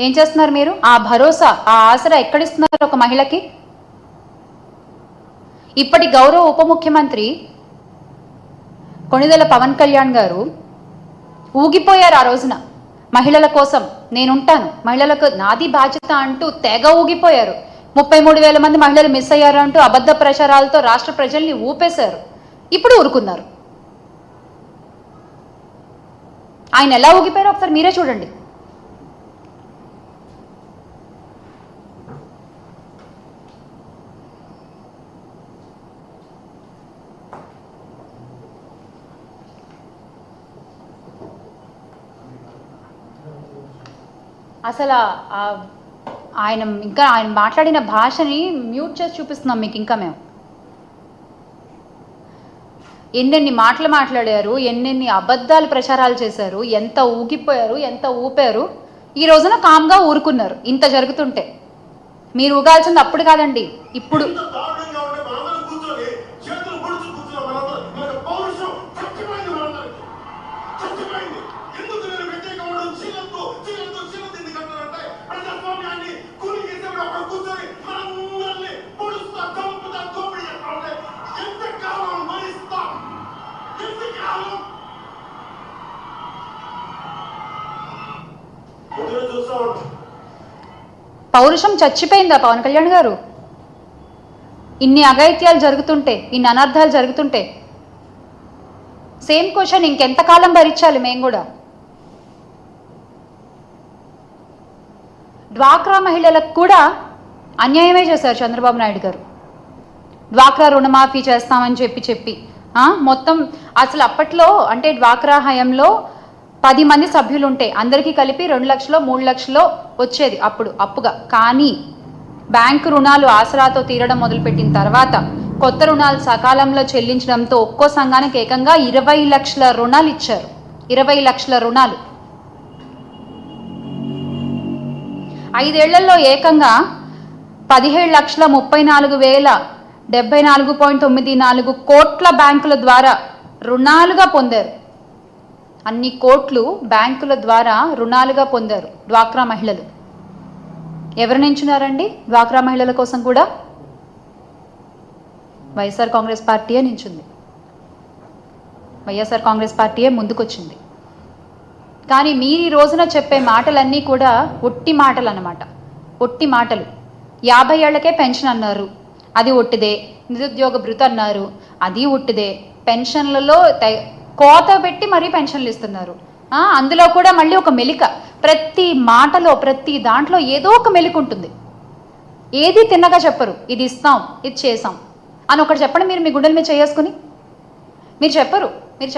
ఏం చేస్తున్నారు మీరు? ఆ భరోసా ఆ ఆసరా ఎక్కడిస్తున్నారు ఒక మహిళకి? ఇప్పటి గౌరవ ఉప ముఖ్యమంత్రి కొణిదెల పవన్ కళ్యాణ్ గారు ఊగిపోయారు ఆ రోజున. మహిళల కోసం నేనుంటాను. మహిళలకు నాది బాధ్యత అంటూ తెగ ఊగిపోయారు. ముప్పై మూడు వేల మంది మహిళలు మిస్ అయ్యారు అంటూ అబద్ధ ప్రచారాలతో రాష్ట్ర ప్రజల్ని ఊపేశారు. ఇప్పుడు ఊరుకున్నారు. ఆయన ఎలా ఊగిపోయారో ఒకసారి మీరే చూడండి. అసలు ఆయన ఇంకా ఆయన మాట్లాడిన భాషని మ్యూట్ చేసి చూపిస్తున్నాం మీకు ఇంకా మేము. ఎన్నెన్ని మాటలు మాట్లాడారు ఎన్నెన్ని అబద్ధాలు ప్రచారాలు చేశారు ఎంత ఊగిపోయారు ఎంత ఊపారు ఈ రోజున కామ్గా ఊరుకున్నారు ఇంత జరుగుతుంటే. మీరు ఊగాల్సింది అప్పుడు కాదండి ఇప్పుడు. పౌరుషం చచ్చిపోయిందా పవన్ కళ్యాణ్ గారు? ఇన్ని అఘాయిత్యాలు జరుగుతుంటే ఇన్ని అనర్థాలు జరుగుతుంటే సేమ్ క్వశ్చన్ ఇంకెంతకాలం భరించాలి మేము కూడా? డ్వాక్రా మహిళలకు కూడా అన్యాయమే చేశారు చంద్రబాబు నాయుడు గారు. డ్వాక్రా రుణమాఫీ చేస్తామని చెప్పి చెప్పి ఆ, మొత్తం అసలు అప్పట్లో అంటే డ్వాక్రా హయంలో పది మంది సభ్యులుంటే అందరికీ కలిపి రెండు లక్షలో మూడు లక్షలో వచ్చేది అప్పుడు అప్పుగా. కానీ బ్యాంకు రుణాలు ఆసరాతో తీరడం మొదలుపెట్టిన తర్వాత కొత్త రుణాలు సకాలంలో చెల్లించడంతో ఒక్కో సంఘానికి ఏకంగా ఇరవై లక్షల రుణాలు ఇచ్చారు. ఇరవై లక్షల రుణాలు. ఐదేళ్ళలో ఏకంగా పదిహేడు లక్షల ముప్పై నాలుగు వేల డెబ్బై నాలుగు పాయింట్ తొమ్మిది నాలుగు కోట్ల బ్యాంకుల ద్వారా రుణాలుగా పొందారు. అన్ని కోట్లు బ్యాంకుల ద్వారా రుణాలుగా పొందారు డ్వాక్రా మహిళలు. ఎవరు నించున్నారండి డ్వాక్రా మహిళల కోసం కూడా? వైఎస్ఆర్ కాంగ్రెస్ పార్టీయే నించుంది. వైఎస్ఆర్ కాంగ్రెస్ పార్టీయే ముందుకొచ్చింది. కానీ మీరు ఈ రోజున చెప్పే మాటలన్నీ కూడా ఒట్టి మాటలు అన్నమాట ఒట్టి మాటలు. యాభై ఏళ్ళకే పెన్షన్ అన్నారు. అది ఒట్టిదే. నిరుద్యోగ భృతి అన్నారు. అది ఒట్టిదే. పెన్షన్లలో కోత పెట్టి మరీ పెన్షన్లు ఇస్తున్నారు. అందులో కూడా మళ్ళీ ఒక మెలిక. ప్రతి మాటలో ప్రతి దాంట్లో ఏదో ఒక మెలిక ఉంటుంది. ఏది తిన్నగా చెప్పరు. ఇది ఇస్తాం ఇది చేసాం అని ఒకటి చెప్పండి మీరు మీ గుండెల మీద చేసుకుని. మీరు చెప్పరు. మీరు చెప్ప